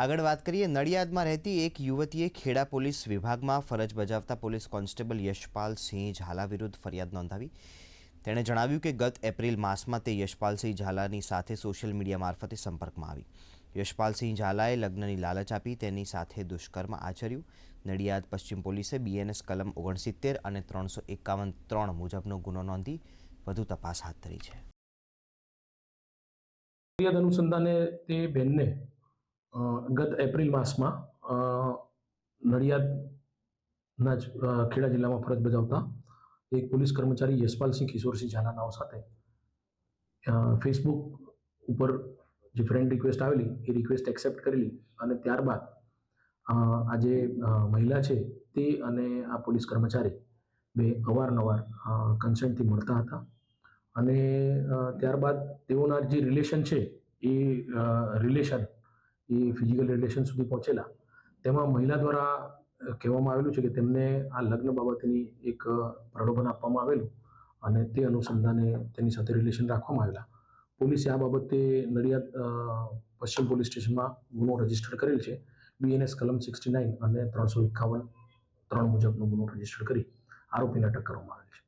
આગળ વાત કરીએ નડિયાદમાં રહેતી એક યુવતીએ ખેડા પોલીસ વિભાગમાં ફરજ બજાવતા પોલીસ કોન્સ્ટેબલ યશપાલ સિંહ ઝાલા વિરુદ્ધ ફરિયાદ નોંધાવી. તેણે જણાવ્યું કે ગત એપ્રિલ માસમાં તે યશપાલસિંહ ઝાલાની સાથે સોશિયલ મીડિયા મારફતે સંપર્કમાં આવી. યશપાલસિંહ ઝાલાએ લગ્નની લાલચ આપી તેની સાથે દુષ્કર્મ આચર્યું. નડિયાદ પશ્ચિમ પોલીસે બીએનએસ કલમ ઓગણસિત્તેર અને ત્રણસો એકાવન ત્રણ મુજબનો ગુનો નોંધી વધુ તપાસ હાથ ધરી છે. ફરિયાદ અનુસંધાને તે બેનને અ, ગત એપ્રિલ માસમાં નડિયાદના જ ખેડા જિલ્લામાં ફરજ બજાવતા એક પોલીસ કર્મચારી યશપાલસિંહ કિશોરસિંહ ઝાલા નામ સાથે ફેસબુક ઉપર જે ફ્રેન્ડ રિક્વેસ્ટ આવેલી, એ રિક્વેસ્ટ એક્સેપ્ટ કરેલી અને ત્યારબાદ આ જે મહિલા છે તે અને આ પોલીસ કર્મચારી બે અવારનવાર કન્સેન્ટથી મળતા હતા અને ત્યારબાદ તેઓના જે રિલેશન છે એ રિલેશન એ ફિઝિકલ રિલેશન સુધી પહોંચેલા. તેમાં મહિલા દ્વારા કહેવામાં આવેલું છે કે તેમને આ લગ્ન બાબતની એક પ્રલોભન આપવામાં આવેલું અને તે અનુસંધાને તેની સાથે રિલેશન રાખવામાં આવેલા. પોલીસે આ બાબતે નડિયાદ પશ્ચિમ પોલીસ સ્ટેશનમાં ગુનો રજિસ્ટર કરેલ છે. બીએનએસ કલમ સિક્સટી નાઇન અને ત્રણસો એકાવન ત્રણ મુજબનો ગુનો રજિસ્ટર કરી આરોપીને અટક કરવામાં આવેલ છે.